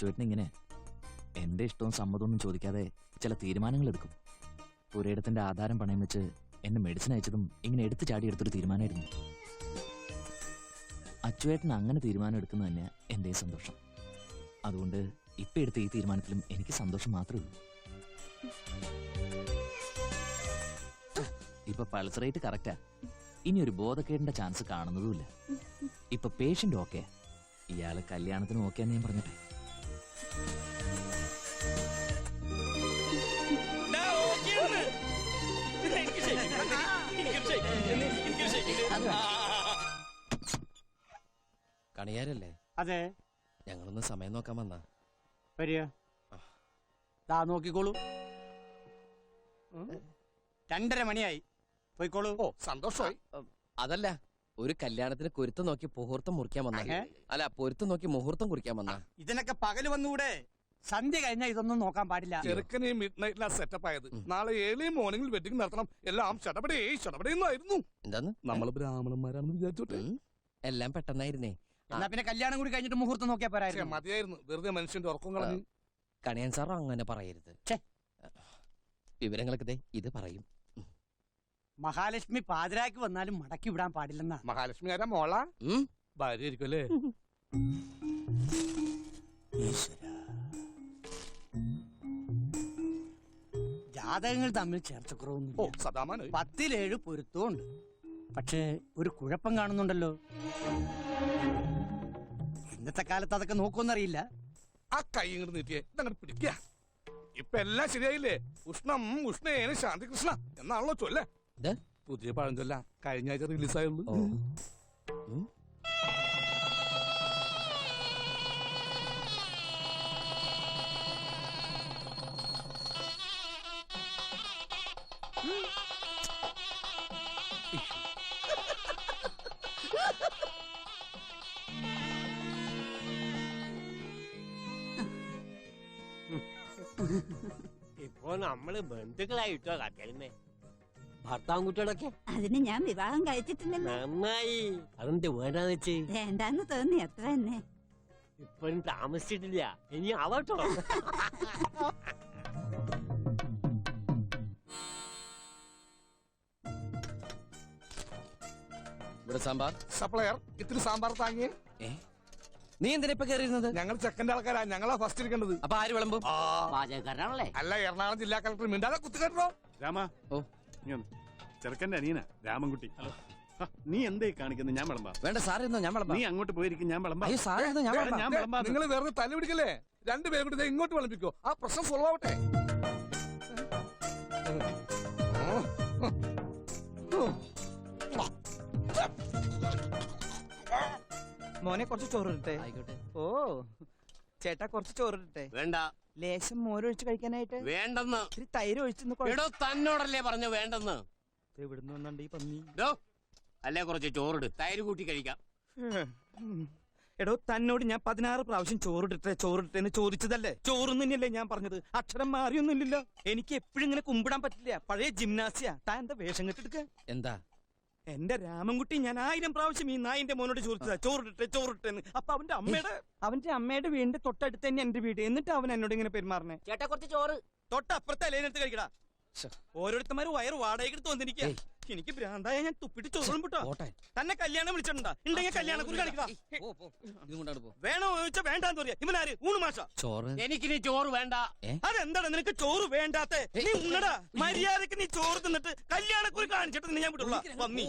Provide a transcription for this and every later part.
അച്ചുവേട്ടൻ ഇങ്ങനെ എന്റെ ഇഷ്ടവും സമ്മതമൊന്നും ചോദിക്കാതെ ചില തീരുമാനങ്ങൾ എടുക്കും. പുരയിടത്തിന്റെ ആധാരം പണയം വെച്ച് എന്നെ മെഡിസിൻ അയച്ചതും ഇങ്ങനെ എടുത്തു ചാടി എടുത്തൊരു തീരുമാനമായിരുന്നു. അച്ചുവേട്ടൻ അങ്ങനെ തീരുമാനം എടുക്കുന്നത് തന്നെ എന്റെ സന്തോഷം. അതുകൊണ്ട് ഇപ്പൊ എടുത്ത ഈ തീരുമാനത്തിലും എനിക്ക് സന്തോഷം മാത്രമേ ഉള്ളൂ. ഇപ്പൊ പൾസ് റേറ്റ് കറക്റ്റാ ഇനി ഒരു ബോധക്കേടിന്റെ ചാൻസ് കാണുന്നതുമില്ല. ഇപ്പൊ പേഷ്യന്റ് ഓക്കെ ഇയാൾ കല്യാണത്തിനും ഓക്കെ ഞാൻ പറഞ്ഞിട്ടെ കണിയാരല്ലേ? അതെ. ഞങ്ങളൊന്ന് സമയം നോക്കാൻ വന്നാ. വരിക. ദാ നോക്കിക്കോളൂ. രണ്ടര മണിയായി. പോയിക്കോളൂ. ഓ സന്തോഷമായി. അതല്ല ഒരു കല്യാണത്തിന് പൊരുത്തം നോക്കി മുഹൂർത്തം മുറിക്കാൻ വന്ന. ഏ? അല്ല പൊരുത്തം നോക്കി മുഹൂർത്തം കുറിക്കാൻ വന്ന. ഇതിനൊക്കെ പകൽ വന്നുകൂടെ സന്ധ്യ കഴിഞ്ഞാൽ ഇതൊന്നും നോക്കാൻ പാടില്ല. ചെറുക്കനെ മിഡ് നൈറ്റിലാ സെറ്റപ്പ് ആയത്. നാളെ ഏഴ് മോർണിംഗിൽ വെഡിങ് നടത്തണം. എല്ലാം ഷടപടേ ഷടപടേന്നായിരുന്നു എന്താന്ന്? നമ്മൾ ബ്രാഹ്മണന്മാരാണെന്ന് വിചാരിച്ചോട്ടെ. എല്ലാം പെട്ടെന്നായിരുന്നേ. എന്നാ പിന്നെ കല്യാണം കൂടി കഴിഞ്ഞിട്ട് മുഹൂർത്തം നോക്കിയാ പോരായിരുന്നു. മതിയായിരുന്നു. വെറുതെ മനുഷ്യന്റെ ഉറക്കം കളഞ്ഞു കണിയാൻ സാറോ അങ്ങനെ പറയരുത്. വിവരങ്ങളൊക്കെ ഇത് പറയും. മഹാലക്ഷ്മി പാതിരാക്ക് വന്നാലും മടക്കി വിടാൻ പാടില്ലെന്നാ. മഹാലക്ഷ്മി ആരാ മോള? ഭാര്യല്ലേ ഭാര്യ ആയിരിക്കും അല്ലേ ജാതകങ്ങൾ തമ്മിൽ ചേർച്ചക്കുറവൊന്നും പത്തിലേഴ് പൊരുത്തമുണ്ട് പക്ഷേ ഒരു കുഴപ്പം കാണുന്നുണ്ടല്ലോ. ഇന്നത്തെ കാലത്ത് അതൊക്കെ നോക്കുമെന്നറിയില്ല ആ കൈ ഇങ്ങോട്ട് നീട്ടിയേ ഇതങ്ങോട്ട് പിടിക്കുക ഇപ്പൊ എല്ലാം ശരിയായില്ലേ? ഉഷ്ണം ഉഷ്ണേന ശാന്തി കൃഷ്ണ എന്നാണല്ലോ ചൊല്ലേ? പുതിയ പഴഞ്ചൊല്ല കഴിഞ്ഞ ആഴ്ച റിലീസായുള്ളൂ ഇപ്പൊ നമ്മൾ ബന്ധുക്കളായിട്ടോ കത്തരുന്നേ ഭർത്താവ് കുട്ടികളൊക്കെ അതിന് ഞാൻ വിവാഹം കഴിച്ചിട്ടില്ലല്ലോ. നന്നായി. അതെന്ത് വേണ്ടാന്ന് വെച്ച്? വേണ്ടാന്ന് തോന്നി അത്ര തന്നെ. ഇപ്പൊ താമസിച്ചിട്ടില്ല. ഇനി ആവട്ടോ. ഇവിടെ സാമ്പാർ. സപ്ലയർ ഇത്തിരി സാമ്പാർ താങ്ങിയേ. ഏ? നീ എന്തിനാ ഇപ്പൊ കയറിയിരുന്നത് ഞങ്ങൾ ചെക്കന്റെ ആൾക്കാരാ. ഞങ്ങളാ ഫസ്റ്റ് ഇരിക്കേണ്ടത്. അപ്പൊ ആര് വിളമ്പും? ആ, പാചകക്കാരനാണല്ലേ അല്ല എറണാകുളം ജില്ലാ കളക്ടർ മിണ്ടാതെ കുത്തുകെട്ടോ രാമ ഓ. വന്ന്. ചെറുക്കന്റെ അനിയനാ രാമൻകുട്ടി. ഹ, നീ എന്തേ കാണിക്കുന്നത് ഞാൻ വിളമ്പാ. വേണ്ട സാറേന്നോ ഞാൻ വിളമ്പാം. നീ അങ്ങോട്ട് പോയിരിക്കും ഞാൻ വിളമ്പാ. അയ്യോ സാറേ ഞാൻ വിളമ്പാം. ഞാൻ വിളമ്പാ. നിങ്ങൾ വെറുതെ തല പിടിക്കല്ലേ? രണ്ടുപേരും കൂടി ദേ ഇങ്ങോട്ട് വിളമ്പിക്കോ. ആ പ്രശ്നം സോൾവ് ആവട്ടെ. മോനെ കുറച്ച് ചോറിട്ടെ ആയിക്കോട്ടെ. ഓ ചേട്ടാ കുറച്ച് ചോറിട്ടെ വേണ്ട. ലേശം മോരൊഴിച്ച് കഴിക്കാനായിട്ട്. വേണ്ടെന്ന്. ഇത്തിരി തൈര് ഒഴിച്ചു എടോ തന്നോടല്ലേ പറഞ്ഞു വേണ്ടെന്ന്. എവിടുന്ന് വന്നുണ്ട് ഈ പന്നി. ഡോ അല്ലേ കുറച്ച് ചോറിട്. തൈര് കൂട്ടി കഴിക്കാം. എടോ തന്നോട് ഞാൻ പതിനാറ് പ്രാവശ്യം ചോറിട്ടെ ചോറിട്ടെ എന്ന് ചോദിച്ചതല്ലേ? ചോറൊന്നും തന്നെയല്ലേ ഞാൻ പറഞ്ഞത്. അക്ഷരം മാറിയൊന്നുമില്ലല്ലോ. എനിക്ക് എപ്പോഴും ഇങ്ങനെ കുമ്പിടാൻ പറ്റില്ല. പഴയ ജിംനാസിയ. താൻ എന്താ വേഷം കെട്ടെടുക്ക എന്താ? എന്റെ രാമൻകുട്ടി ഞാൻ ആയിരം പ്രാവശ്യം ഈ നായിന്റെ മോനോട് ചോദിച്ചതാ. ചോറിട്ടെ ചോറിട്ടെ എന്ന് അപ്പൊ അവന്റെ അമ്മയുടെ അവന്റെ അമ്മയുടെ വീടിന്റെ തൊട്ടടുത്ത് തന്നെ എന്റെ വീട്. എന്നിട്ട് അവൻ എന്നോട് ഇങ്ങനെ പെരുമാറണേ ചേട്ടാ കുറച്ച് ചോറ്. തൊട്ടപ്പുറത്തെ അലേനെടുത്ത് കഴിക്കടാ. ഓരോരുത്തന്മാര് വയറ് വാടകയ്ക്ക് ഏയ്. എനിക്ക് ഭ്രാന്തായ ഞാൻ തുപ്പിട്ട് ചോറും വിട്ടോ പോട്ടെ. തന്നെ കല്യാണം വിളിച്ചിട്ടുണ്ടാ? ഉണ്ടെങ്കിൽ കല്യാണം കുറി കാണിക്കടാ പോ, പോ. ഇതും കൊണ്ടാണ് പോ. വേണോ ചോദിച്ചാ വേണ്ടാന്ന് പറയാ. ഇവനാര്? ഊണ് മാഷ? ചോറ്. നീ ചോറ് വേണ്ട. അതെന്താണ് നിനക്ക് ചോറ് വേണ്ടാത്ത? നീ ഉണ്ണടാ. മര്യാദയ്ക്ക് നീ ചോറ് തിന്നിട്ട് കല്യാണക്കുറി കാണിച്ചിട്ട് നിന്നെ ഞാൻ വിട്ടുള്ള പന്നി അമ്മേ.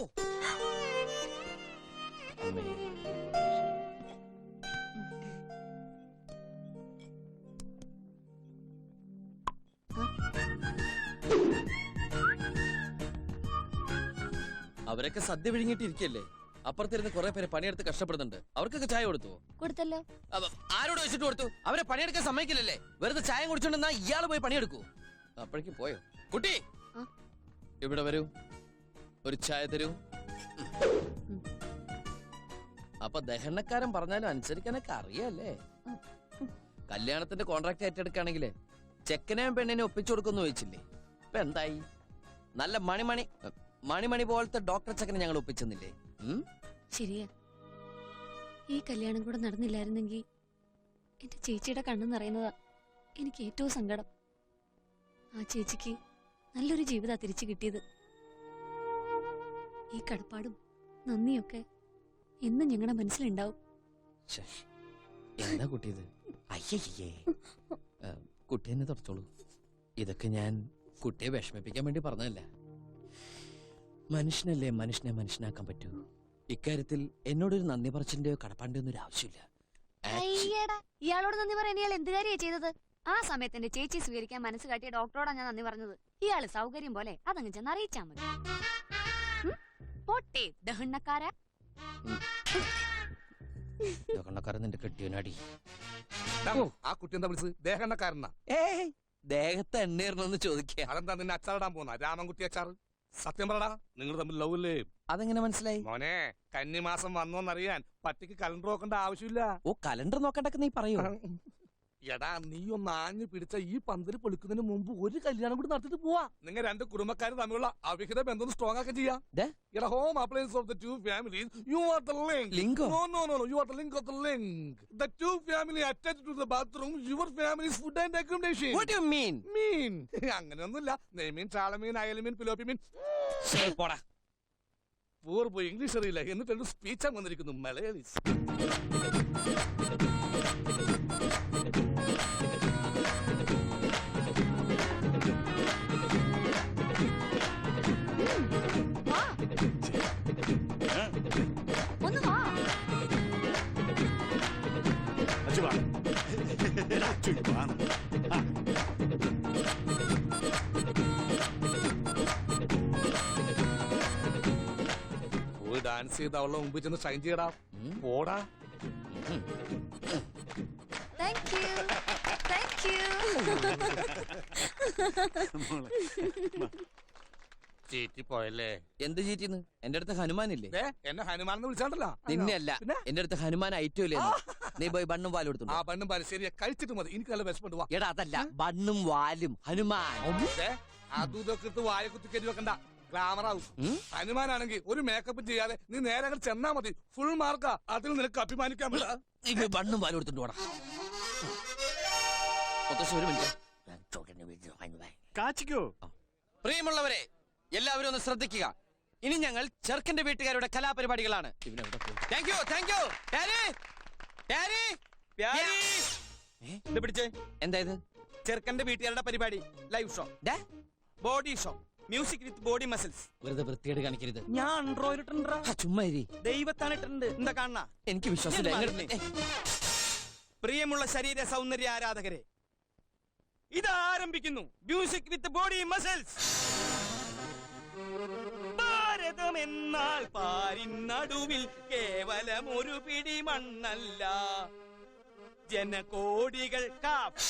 അവരൊക്കെ സദ്യ വിഴുങ്ങിട്ടിരിക്കല്ലേ അപ്പുറത്തിരുന്ന് കുറെ പേര് പണിയെടുത്ത് കഷ്ടപ്പെടുന്നുണ്ട്. അവർക്കൊക്കെ ചായ കൊടുത്തു? കൊടുത്തല്ലോ. ആരോട് വെച്ചിട്ട് കൊടുത്തു? അവരെ പണിയെടുക്കാൻ സമ്മതിക്കില്ലല്ലേ? വെറുതെ ചായ കുടിച്ചോണ്ടെന്നാ ഇയാൾ പോയി പണിയെടുക്കൂ. അപ്പോഴേക്കും പോയോ? കുട്ടി! ആ? ഇവിടെ വരൂ? ഒരു ചായ തരൂ? അപ്പൊ ദഹനക്കാരൻ പറഞ്ഞാലും അനുസരിക്കാനൊക്കെ അറിയാല്ലേ? കല്യാണത്തിന്റെ കോൺട്രാക്ട് ഏറ്റെടുക്കുകയാണെങ്കിലേ ചെക്കനെയും പെണ്ണിനെ ഒപ്പിച്ചു കൊടുക്കുന്നു ചോദിച്ചില്ലേ? ഇപ്പൊ എന്തായി? നല്ല മണിമണി മണിമണി പോലത്തെ ഡോക്ടർ ചക്കനെ ഞങ്ങൾ ഒപ്പിച്ചെന്നില്ലേ? ശരിയാ. ഈ കല്യാണം കൂടെ നടന്നില്ലായിരുന്നെങ്കിൽ എന്റെ ചേച്ചിയുടെ കണ്ണു നിറയുന്നതാ എനിക്ക് ഏറ്റവും സങ്കടം. ആ ചേച്ചിക്ക് നല്ലൊരു ജീവിതാ തിരിച്ചു കിട്ടിയത്. ഈ കടപ്പാടും നന്ദിയൊക്കെ എന്നും ഞങ്ങളുടെ മനസ്സിലുണ്ടാവും. എന്താ കുട്ടിയത്? അയ്യയ്യേ. ഏ, കുട്ടി എന്നെ തുടച്ചോളൂ ഇതൊക്കെ ഞാൻ കുട്ടിയെ വിഷമിപ്പിക്കാൻ വേണ്ടി പറഞ്ഞതല്ല? മനുഷ്യനല്ലേ മനുഷ്യനെ മനുഷ്യനാക്കാൻ പറ്റൂ? ഇക്കാര്യത്തിൽ എന്നോടൊരു നന്ദി പറച്ചിന്റെയോ കടപ്പാണ്ടിയോ ഒന്നും ഒരു ആവശ്യമില്ല ഇയാളോട് നന്ദി പറയാൻ ഇയാൾ എന്ത് കാര്യ ചെയ്തത്? ആ സമയത്ത് എന്റെ ചേച്ചി സ്വീകരിക്കാൻ മനസ്സ് കാട്ടിയ ഡോക്ടറോടാ ഞാൻ നന്ദി പറഞ്ഞത്. ഇയാൾ സൗകര്യം പോലെ അതങ്ങ് ചെന്ന് അറിയിച്ചാ മതി. പൊട്ടേ ദഹണ്ണക്കാര. കണ്ണക്കാരൻ നിന്റെ കെട്ടിയനാടി ആ കുട്ടി എന്താ വിളിച്ചത്? ദേഹണ്ണക്കാരനാ. ഏയ് ദേഹത്ത് എണ്ണീരണമെന്ന് ചോദിക്കുക അതെന്താ നിന്നെ അച്ചാറിടാൻ പോന്ന രാമൻകുട്ടി അച്ചാർ സത്യം പറടാ നിങ്ങൾ തമ്മിൽ ലവ് അല്ലേ അതെങ്ങനെ മനസ്സിലായി? മോനെ കന്നിമാസം വന്നോന്നറിയാൻ പട്ടിക്ക് കലണ്ടർ നോക്കേണ്ട ആവശ്യമില്ല. ഓ കലണ്ടർ നോക്കണ്ടൊക്കെ നീ പറയൂ? എടാ നീ ഒന്ന് ആഞ്ഞു പിടിച്ച ഈ പന്തൽ പൊളിക്കുന്നതിന് മുമ്പ് ഒരു കല്യാണം കൂടി നടത്തിട്ട് പോവാ. നിങ്ങൾ രണ്ട് കുടുംബക്കാർ തമ്മിലുള്ള അവിഹിത ബന്ധം സ്ട്രോങ് ആക്കി ചെയ്യാം. ദേ. എടാ home appliance of the two families you are the link link no no no you are the link of the link the two family attached to the bathroom your families food and accommodation what you mean mean mean അങ്ങനെയൊന്നുമില്ല. നെയ്മീൻ ചാളമീൻ അയലമീൻ പിലോപ്പി മീൻ പോടാ. പൂർവ English അറിയില്ല. എന്നിട്ട് രണ്ട് speech വന്നിരിക്കുന്നു. മലയാളീസ്. ചെയ്ത് അവളുടെ മുമ്പിൽ ചെന്ന് സൈൻ ചെയ്യടാ. പോടാ. Thank you thank you. ചീറ്റി പോയല്ലേ? എന്ത് ചീറ്റിന്ന്? എന്റെ അടുത്ത് ഹനുമാനില്ലേ? ദേ, എന്നെ ഹനുമാൻ എന്ന് വിളിച്ചാണ്ടല്ല. നിന്നെയല്ല പിന്നെ? എന്റെ അടുത്ത് ഹനുമാൻ ഐറ്റം ഇല്ലേ നീ പോയി ബണ്ണും വാലും ആ ബണ്ണും പാലും ശരിയാ. കഴിച്ചിട്ട് മതി. എനിക്ക് നല്ല വിശപ്പുണ്ട്. വാ. എടാ അതല്ല ബണ്ണും വാലും. ഹനുമാൻ. ദേ, അതും ഇതൊക്കെ ഇട്ട് വായ കുത്തി കയറ്റി വെക്കണ്ട. ഗ്ലാമർ ആവും ഹനുമാനാണെങ്കിൽ ഒരു മേക്കപ്പ് ചെയ്യാതെ നീ നേരെ അങ്ങോട്ട് ചെന്നാ മതി. ഫുൾ മാർക്കാ അതിൽ നിനക്ക് അഭിമാനിക്കാൻ പറ്റില്ല. ബണ്ണും പോടാ ഒരു മിനിറ്റ്. വീട്ടിൽ ഹനുമാൻ. കാച്ചിക്കോ പ്രിയമുള്ളവരെ എല്ലാവരും ഒന്ന് ശ്രദ്ധിക്കുക. ഇനി ഞങ്ങൾ ചെറുക്കന്റെ വീട്ടുകാരുടെ കലാപരിപാടികളാണ്. താങ്ക് യു താങ്ക് യു ഇത് പിടിച്ചേ. എന്താ ഇത്? ചെറുക്കന്റെ വീട്ടുകാരുടെ പരിപാടി live show they, body show music with body muscles വെറുതെ വൃത്തിയേട് കാണിക്കരുത്. ഞാൻ ആൻഡ്രോയിഡ് ഇട്ടുണ്ടാ ചുമ്മാ ഇരി. ദൈവത്താണ് ഇട്ടിട്ടുണ്ട് എന്താ കാണണ എനിക്ക് വിശ്വാസമില്ല. പ്രിയമുള്ള ശരീര സൗന്ദര്യ ആരാധകരെ ഇത് ആരംഭിക്കുന്നു മ്യൂസിക് വിത്ത് ബോഡി മസിൽസ് ഭാരതം എന്നാൽ പാരിനടുവിൽ കേവലം ഒരു പിടി മണ്ണല്ല ജനകോടികൾ കാഫ്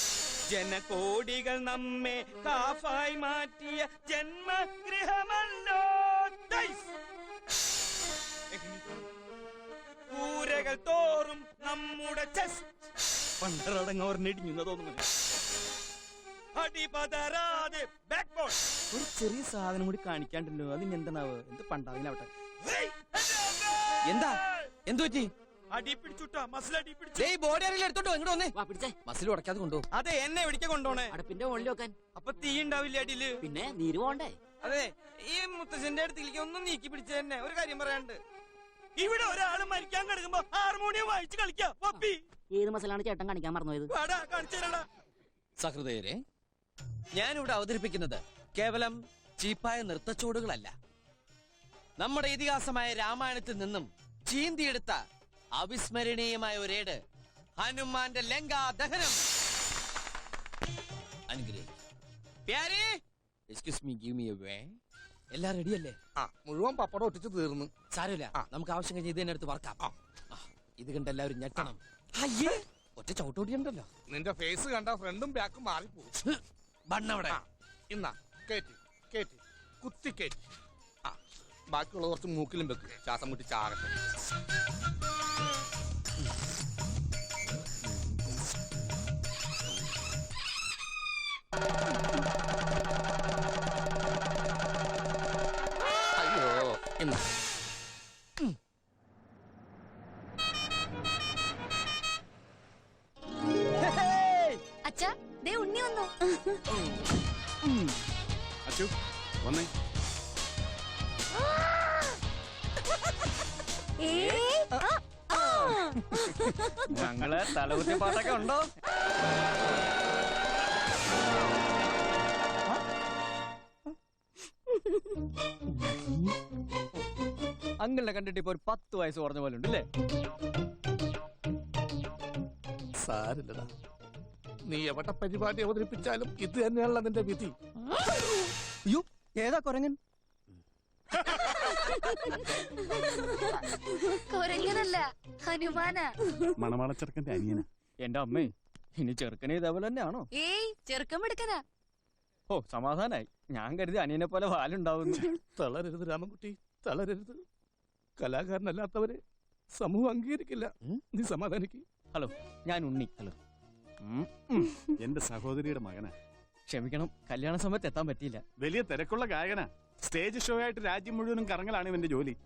ജനകോടികൾ നമ്മെ കാഫായി മാറ്റിയ ജന്മഗൃഹമല്ലോ. കൂരകൾ തോറും നമ്മുടെ ചെസ്റ്റ് പണ്ടറടങ്ങോറിനിടിഞ്ഞു തോന്നുന്നു. അടിപതരാതെ ഒരു ചെറിയ സാധനം കൂടി കാണിക്കാണ്ടല്ലോ. അതിന് എന്താണാവ്? എന്ത് പണ്ടാവിനാവട്ടെ എന്താ? എന്തു പറ്റി? ബോഡി എടുത്തോട്ടോ ഇങ്ങോട്ട് വന്നേ. വാ പിടിച്ചേ. മസിൽ ഉടക്കാതെ കൊണ്ടു അതെ എന്നെ എവിടേക്കാ കൊണ്ടോണേ അടുപ്പിന്റെ മുകളിൽ വെക്കാൻ. അപ്പൊ തീ ഉണ്ടാവില്ല അടിയിൽ പിന്നെ നീര് പോണ്ടേ? അതെ ഈ മുത്തച്ഛന്റെ അടുത്തേക്ക് ഒന്നും നീക്കി പിടിച്ച തന്നെ ഒരു കാര്യം പറയാണ്ട് ഇവിടെ ഒരാൾ മരിക്കാൻ കിടക്കുമ്പോ ഹാർമോണിയം വായിച്ച് കളിക്കാം പപ്പി ഏത് മസാലാണ് ചേട്ടൻ കാണിക്കാൻ മറന്നുപോയത്? സഹൃദയരെ ഞാനിവിടെ അവതരിപ്പിക്കുന്നത് കേവലം ചീപ്പായ നൃത്തച്ചുവടുകളല്ല നമ്മുടെ ഇതിഹാസമായ രാമായണത്തിൽ നിന്നും ചീന്തിയെടുത്ത അവിസ്മരണീയമായ ഒരേട്. ഹനുമാന്റെ ലങ്കാ ദഹനം. അനുഗ്രഹിക്കും. പ്യാരി? Excuse me give me a way എല്ലാം റെഡിയല്ലേ ആ മുഴുവൻ പപ്പടം ഒട്ടിച്ച് തീർന്നു. സാരമില്ല. നമുക്ക് ആവശ്യം കഴിഞ്ഞ് ഇത് തന്നെ എടുത്ത് വറക്കാം. ആ, ഇത് കണ്ട് എല്ലാവരും ഞെട്ടണം. അയ്യേ! ഒറ്റ ചവിട്ടോടിയുണ്ടല്ലോ നിന്റെ ഫേസ് കണ്ട ഫ്രണ്ടും ബാക്കും മാറിപ്പോകും ബണ്ണവിടെ ഇന്നാ കേറ്റി കേറ്റി കുത്തി കേറ്റി. ആ ബാക്കിയുള്ള കുറച്ച് മൂക്കിലും വെക്കും. ശ്വാസം മുട്ടി ചാകട്ടെ. ഇന്നാ ദേ ഉണ്ണി വന്നു. അച്ചു വന്നേ. ഞങ്ങളെ തലകുത്തി പാട്ടൊക്കെ ഉണ്ടോ? കണ്ടിട്ട് ഇപ്പൊ ഒരു പത്ത് വയസ്സ് കുറഞ്ഞ പോലെ ഉണ്ട് അല്ലേ? സാരില്ലടാ. നീ എവിടെ പരിപാടി അവതരിപ്പിച്ചാലും ഇത് തന്നെയാണല്ലോ നിന്റെ വിധി. അയ്യോ ഏതാ കൊരങ്ങൻ? കൊരങ്ങനല്ല ഹനുമാനാ. മണവാള ചെറുക്കന്റെ അനിയന. എന്റെ അമ്മേ ഇനി ചെറുക്കനെ ഇതേപോലെ തന്നെയാണോ? ഏയ് ചെറുക്കം എടുക്കനാ ഓ സമാധാനായി. ഞാൻ കരുതി അനിയനെ പോലെ വാലുണ്ടാവുന്നു. തളരരുത് രാമൻകുട്ടി തളരരുത്. കലാകാരനല്ലാത്തവരെ സമൂഹം അംഗീകരിക്കില്ല? നീ സമാധാനിക്ക്. ഹലോ ഞാൻ ഉണ്ണി. ഹലോ. എന്റെ സഹോദരിയുടെ മകനാ. ക്ഷമിക്കണം കല്യാണ സമയത്ത് എത്താൻ പറ്റിയില്ല. വലിയ തിരക്കുള്ള ഗായകനാ. സ്റ്റേജ് ഷോ ആയിട്ട് രാജ്യം മുഴുവനും കറങ്ങലാണ് ഇവന്റെ ജോലി.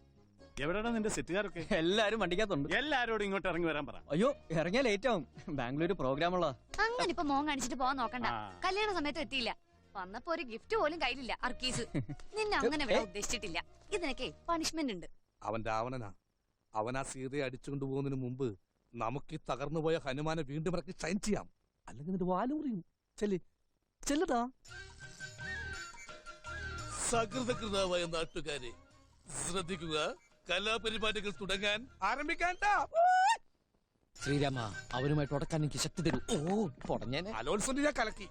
എവിടെയാണ് നിന്റെ സെറ്റുകാരൊക്കെ? എല്ലാരും വണ്ടിക്കകത്തുണ്ട്. എല്ലാരോടും ഇങ്ങോട്ട് ഇറങ്ങി വരാൻ പറ. അയ്യോ ഇറങ്ങിയാൽ ലേറ്റ് ആവും. ബാംഗ്ലൂർ പ്രോഗ്രാം ഉള്ള അങ്ങനെ ഇപ്പൊ മോൻ കാണിച്ചിട്ട് പോവാൻ നോക്കണ്ട. കല്യാണ സമയത്ത് എത്തിയില്ല. വന്നപ്പോ ഒരു ഗിഫ്റ്റ് പോലും കയ്യിലില്ല അർക്കീസ്. നിന്നെ അങ്ങനെ വിടാൻ ഉദ്ദേശിച്ചിട്ടില്ല. ഇതിനൊക്കെ പണിഷ്മെന്റ് ഉണ്ട്. അവൻ രാവണനാ. അവൻ ആ സീതയെ അടിച്ചുകൊണ്ട് പോകുന്നതിന് മുമ്പ് നമുക്ക് ഈ തകർന്നു പോയ ഹനുമാനെ വീണ്ടും ഇറക്കി ഷൈൻ ചെയ്യാം. അല്ലെങ്കിൽ നിന്റെ വാൽ മുറിയും. ചെല്ലി. ചെല്ലടാ. സകൃതകൃതാവായ നാട്ടുകാരെ ശ്രദ്ധിക്കുക. കലാപരിപാടികൾ തുടങ്ങാൻ ആരംഭിക്കാൻ ശ്രീരാമ അവരുമായിട്ട് ഉടക്കാൻ എനിക്ക് ശക്തി തരൂ. ഓ പൊടഞ്ഞേനെ. അലോത്സവം ഞാൻ കലക്കി.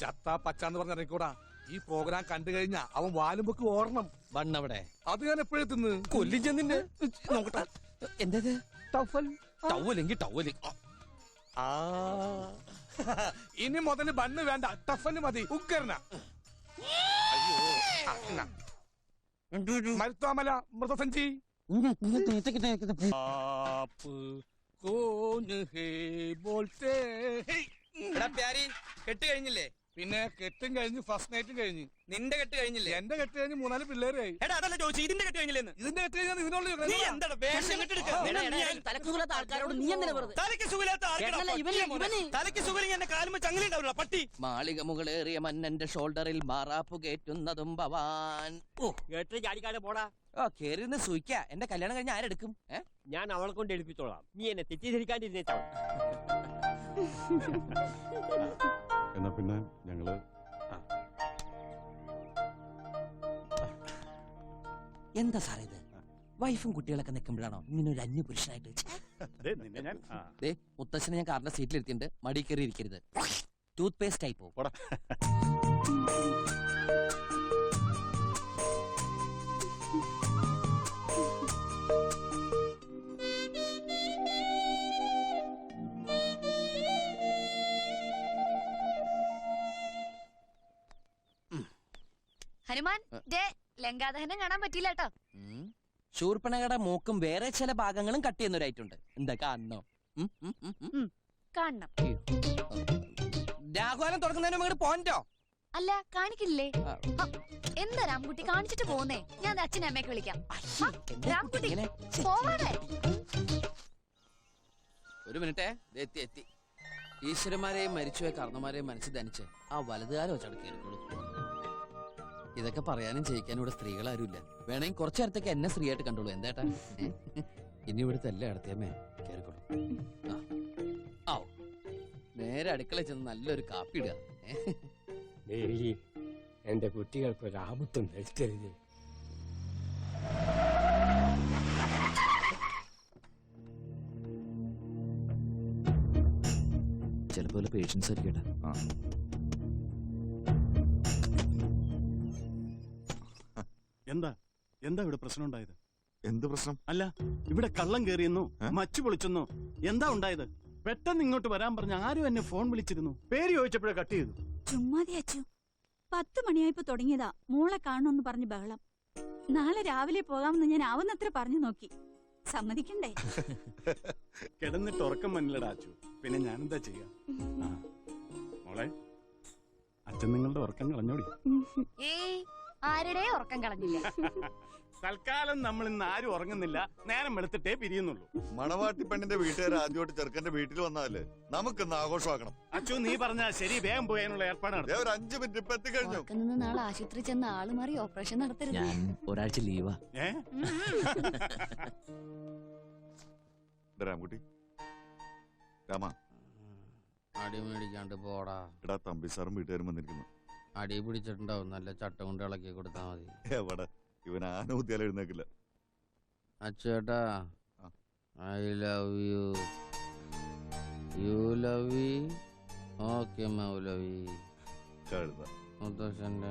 ചത്ത പച്ച എന്ന് പറഞ്ഞിറങ്ങിക്കൂടാ ഈ പ്രോഗ്രാം കണ്ടു കഴിഞ്ഞാ അവൻ വാലും പൊക്ക് ഓർണം വണ്ണവിടെ. അത് ഞാൻ എപ്പോഴും തിന്ന് കൊല്ലും ചെന്നിന്റെ നോക്കട്ടെ. എന്തത്? ടവൽ ടവലെങ്കിൽ ടവൽ ആ. ഇനി മുതൽ ബണ്ണ് വേണ്ട. ടഫന് മതി. ഉക്കറിന മരുത്താമല മൃതസഞ്ചി. കെട്ട് കഴിഞ്ഞില്ലേ? പിന്നെ കെട്ടും കഴിഞ്ഞ് ഫസ്റ്റ് നൈറ്റും കഴിഞ്ഞ്. നിന്റെ കെട്ട് കഴിഞ്ഞില്ലേ? എന്റെ കെട്ട് കഴിഞ്ഞ് മൂന്നാൽ പിള്ളേരായി. എടാ അതല്ല ചോദിച്ചു ഇതിന്റെ കെട്ട് കഴിഞ്ഞില്ലെന്ന്? ഇതിന്റെ കെട്ട് കഴിഞ്ഞാൽ ഇതിനുള്ള നീ എന്താണ് വേഷം ആൾക്കാരോട് നീ എന്തിനാ വെറുതെ? എന്റെ കാലുമ്പോ ചങ്ങല ഉണ്ടാവില്ല പട്ടി. മാളിക മുകളേറിയ മന്നന്റെ ഷോൾഡറിൽ മാറാപ്പു കേറ്റുന്നതും ഭവാൻ. ഓ. കേട്ട് ചാടിക്കാതെ പോടാ. ഓ കേറിന്ന് സൂയിക്ക. എന്റെ കല്യാണം കഴിഞ്ഞ ആരെടുക്കും? ഞാൻ അവളെ കൊണ്ട് എടുപ്പിച്ചോളാം നീ എന്നെ തെറ്റിദ്ധരിക്കാണ്ടിരുന്നേച്ചാ എന്നാ പിന്നെ ഞങ്ങൾ എന്താ സാറേ ഇത്? വൈഫും കുട്ടികളൊക്കെ നിൽക്കുമ്പോഴാണോ ഇങ്ങനെ ഒരു അന്യ പുരുഷനായിട്ട്? ഛെ. നിന്നെ ദേ മുത്തശ്ശനെ ഞാൻ കാറിന്റെ സീറ്റിൽ ഇരുത്തിണ്ട് മടി കയറി ഇരിക്കരുത്. ടൂത്ത് പേസ്റ്റ് ആയി പോകും ഹനുമാൻ ദേ ലങ്കാദഹനം കാണാൻ പറ്റിയില്ല കേട്ടോ. ശൂർപ്പണകയുടെ മൂക്കും വേറെ ചില ഭാഗങ്ങളും കട്ട് ചെയ്യുന്നവരായിട്ടുണ്ട്. എന്താ കാണണോ. കാണണം. രാഘവാനം തുറക്കുന്നതിന് മുമ്പ് പോന്റോ അല്ല കാണിക്കില്ലേ? എന്താ രാംകുട്ടി കാണിച്ചിട്ട് പോന്നേ? ഞാൻ അച്ഛനെ അമ്മയൊക്കെ വിളിക്കാം. രാംകുട്ടി, പോവാതെ ഒരു മിനിറ്റേ എത്തി എത്തി. ഈശ്വരന്മാരെയും മരിച്ചുപോയ കർണന്മാരെയും മനസ്സിൽ ധനിച്ച് ആ വലതുകാലം വെച്ചാണ് കേൾക്കുള്ളൂ ഇതൊക്കെ പറയാനും ചെയ്യിക്കാനും ഇവിടെ സ്ത്രീകൾ ആരുമില്ല വേണമെങ്കിൽ കുറച്ചു നേരത്തേക്ക് എന്നെ സ്ത്രീ ആയിട്ട് കണ്ടോളൂ എന്താട്ടാ ഇനി ഇവിടുത്തെ എല്ലാ അടുത്തേമേ കേറിക്കോളൂ. ആ. നേരെ അടുക്കള ചെന്ന് നല്ലൊരു കാപ്പി ഇടുക? ദേവി എന്റെ കുട്ടികൾക്ക് ഒരു ആപത്തും വരുത്തരുത്. ചിലപ്പോ വല്ല പേഷ്യൻസ് ആയിരിക്കട്ടെ എന്താ? എന്താ ഇവിടെ പ്രശ്നം ഉണ്ടായത്? എന്ത് പ്രശ്നം? അല്ല ഇവിടെ കള്ളം കയറിയെന്നോ മച്ചു പൊളിച്ചെന്നോ എന്താ ഉണ്ടായത്? പെട്ടെന്ന് ഇങ്ങോട്ട് വരാൻ പറഞ്ഞ ആരും എന്നെ ഫോൺ വിളിച്ചിരുന്നു. പേര് ചോദിച്ചപ്പോഴേ കട്ട് ചെയ്തു. ചുമ്മാതെ അച്ചു. പത്ത് മണിയായപ്പോ തുടങ്ങിയതാ. മോളെ കാണണമെന്ന് പറഞ്ഞു ബഹളം. നാളെ രാവിലെ പോകാമെന്ന് ഞാൻ ആവുന്നത്ര പറഞ്ഞു നോക്കി. സമ്മതിക്കണ്ടേ? കിടന്നിട്ട് ഉറക്കം മനിലടാ അച്ചു. പിന്നെ ഞാനെന്താ ചെയ്യാ? ആ. മോളെ അച്ഛൻ നിങ്ങളുടെ ഉറക്കം കളഞ്ഞോടി ഏയ് ആരുടെ ഉറക്കം കളഞ്ഞില്ല. തൽക്കാലം നമ്മൾ ഇന്ന് ആരും ഉറങ്ങുന്നില്ല. നേരം വെളുത്തിട്ടേ പിരിയുന്നുള്ളൂ. മണവാട്ടി പെണ്ണിന്റെ വീട്ടുകാർ ആദ്യമായിട്ട് ചെറുക്കന്റെ വീട്ടിൽ വന്നാലേ നമുക്കിന്ന് ആഘോഷമാക്കണം. അച്ചു നീ പറഞ്ഞ ശരി വേഗം പോയാനുള്ള ഏർപ്പാടാണ് ദേ ഒരു അഞ്ചു മിനിറ്റ് ഇപ്പൊ എത്തിക്കഴിഞ്ഞു. ഉറക്കം നിന്ന് നാളെ ആശുപത്രി ചെന്ന് ആൾ മാറി ഓപ്പറേഷൻ നടത്തരുത്. ഞാൻ ഒരാഴ്ച ലീവാ. ഏ? രാമ. അടി മേടിക്കാണ്ട് പോടാ. എടാ തമ്പി സാറും വീട്ടുകാരും വന്നിരിക്കുന്നു. അടി പിടിച്ചിട്ടുണ്ടാവും. നല്ല ചട്ടം കൊണ്ട് ഇളക്കി കൊടുത്താ മതി. എവിടെ? ഇവൻ ആനൂത്തിയാലും എഴുന്നേക്കില്ല. അച്ചേട്ടാ. I love you you love okay മൗലവി. മുത്തശ്ശന്റെ.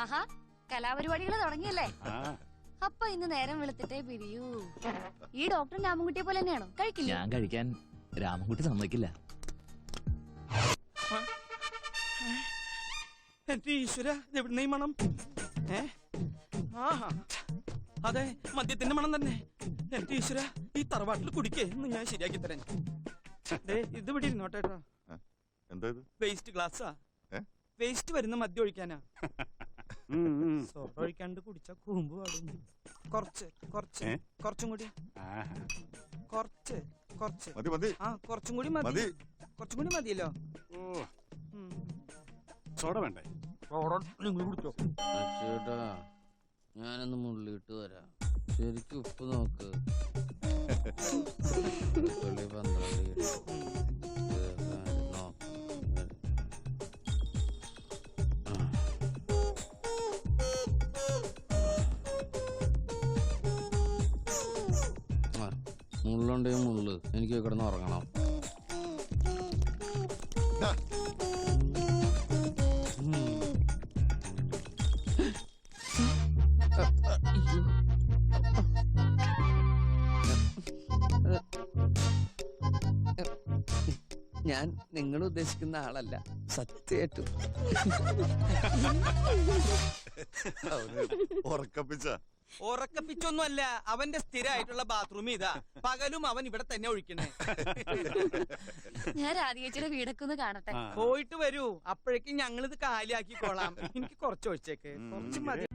ആഹാ കലാപരിപാടികൾ തുടങ്ങിയല്ലേ? അപ്പൊ ഇന്ന് നേരം വെളുത്തിട്ടേ പിരിയൂ. ഈ ഡോക്ടർ രാമൻകുട്ടിയെ പോലെ തന്നെയാണോ? കഴിക്കില്ല? ഞാൻ കഴിക്കാൻ രാമൻകുട്ടി സമ്മതിക്കില്ല. എന്റെ ഈശ്വര എവിടുന്ന ഈ മണം. ഏ? ആഹാ. അതെ മദ്യത്തിന്റെ മണം തന്നെ. എന്റെ ഈശ്വര ഈ തറവാട്ടിൽ കുടിക്കേ എന്ന് ഞാൻ ശരിയാക്കി തരാൻ. ദേ, ഇത് ഇവിടെ ഇരുന്നോട്ടെ എന്താ ഇത്? വേസ്റ്റ് ഗ്ലാസ്സാ. വേസ്റ്റ് വരുന്ന മദ്യം ഒഴിക്കാനാ. സോഡ ഒഴിക്കാണ്ട് കുടിച്ച കുറുമ്പ് പാടും. കുറച്ച് കുറച്ച്? കുറച്ചും കൂടി. ആഹാ. കുറച്ച് കുറച്ച്. മതി മതി. ആ കുറച്ചും കൂടി മതി. മതി. കുറച്ചും കൂടി മതിയല്ലോ. സോഡ ഉം. വേണ്ടേ അച്ചേട്ടാ ഞാനൊന്ന് മുള്ളിട്ട് വരാം ശരിക്കും ഉപ്പ് നോക്ക് പന്ത്രണ്ട് മുള്ളുണ്ടെങ്കിൽ മുള്ളു എനിക്ക് കിടന്ന് ഉറങ്ങണം ഞാൻ നിങ്ങൾ ഉദ്ദേശിക്കുന്ന ആളല്ല സത്യമായിട്ടും ഉറക്കപ്പിച്ച. ഉറക്കപ്പിച്ചൊന്നുമല്ല അവന്റെ സ്ഥിരമായിട്ടുള്ള ബാത്റൂം ഇതാ. പകലും അവൻ ഇവിടെ തന്നെ ഒഴിക്കണേ. ഞാൻ രാധികച്ചിയുടെ വീടൊക്കെ ഒന്ന് കാണട്ടെ. പോയിട്ട് വരൂ. അപ്പോഴേക്കും ഞങ്ങളിത് കാലിയാക്കിക്കോളാം. എനിക്ക് കുറച്ച് ഒഴിച്ചേക്ക്. കുറച്ച് മതി.